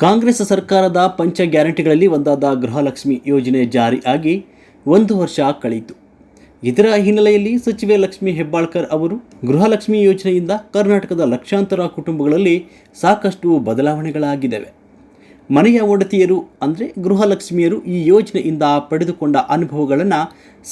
ಕಾಂಗ್ರೆಸ್ ಸರ್ಕಾರದ ಪಂಚ ಗ್ಯಾರಂಟಿಗಳಲ್ಲಿ ಒಂದಾದ ಗೃಹಲಕ್ಷ್ಮಿ ಯೋಜನೆ ಜಾರಿಯಾಗಿ ಒಂದು ವರ್ಷ ಕಳೆಯಿತು ಇದರ ಹಿನ್ನೆಲೆಯಲ್ಲಿ ಸಚಿವೆ ಲಕ್ಷ್ಮಿ ಹೆಬ್ಬಾಳ್ಕರ್ ಅವರು ಗೃಹಲಕ್ಷ್ಮಿ ಯೋಜನೆಯಿಂದ ಕರ್ನಾಟಕದ ಲಕ್ಷಾಂತರ ಕುಟುಂಬಗಳಲ್ಲಿ ಸಾಕಷ್ಟು ಬದಲಾವಣೆಗಳಾಗಿದ್ದಾವೆ. ಮನೆಯ ಒಡತಿಯರು, ಅಂದರೆ ಗೃಹಲಕ್ಷ್ಮಿಯರು ಈ ಯೋಜನೆಯಿಂದ ಪಡೆದುಕೊಂಡ ಅನುಭವಗಳನ್ನು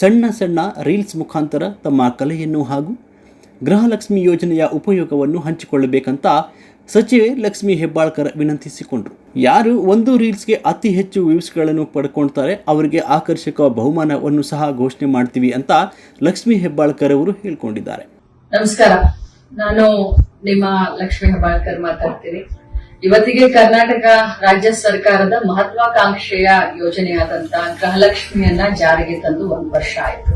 ಸಣ್ಣ ಸಣ್ಣ ರೀಲ್ಸ್ ಮುಖಾಂತರ ತಮ್ಮ ಕಲೆಯನ್ನು ಹಾಗೂ ಗೃಹಲಕ್ಷ್ಮಿ ಯೋಜನೆಯ ಉಪಯೋಗವನ್ನು ಹಂಚಿಕೊಳ್ಳಬೇಕಂತ ಸಚಿವೆ ಲಕ್ಷ್ಮಿ ಹೆಬ್ಬಾಳ್ಕರ್ ವಿನಂತಿಸಿಕೊಂಡರು. ಯಾರು ಒಂದು ರೀಲ್ಸ್ಗೆ ಅತಿ ಹೆಚ್ಚು ವ್ಯೂಸ್ಗಳನ್ನು ಪಡ್ಕೊಳ್ತಾರೆ ಅವರಿಗೆ ಆಕರ್ಷಕ ಬಹುಮಾನವನ್ನು ಸಹ ಘೋಷಣೆ ಮಾಡ್ತೀವಿ ಅಂತ ಲಕ್ಷ್ಮಿ ಹೆಬ್ಬಾಳ್ಕರ್ ಅವರು ಹೇಳ್ಕೊಂಡಿದ್ದಾರೆ. ನಮಸ್ಕಾರ. ನಾನು ನಿಮ್ಮ ಲಕ್ಷ್ಮಿ ಹೆಬ್ಬಾಳ್ಕರ್ ಮಾತಾಡ್ತೀನಿ. ಇವತ್ತಿಗೆ ಕರ್ನಾಟಕ ರಾಜ್ಯ ಸರ್ಕಾರದ ಮಹತ್ವಾಕಾಂಕ್ಷೆಯ ಯೋಜನೆಯಾದಂತ ಗೃಹಲಕ್ಷ್ಮಿಯನ್ನ ಜಾರಿಗೆ ತಂದು ಒಂದು ವರ್ಷ ಆಯಿತು.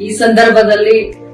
ಈ ಸಂದರ್ಭದಲ್ಲಿ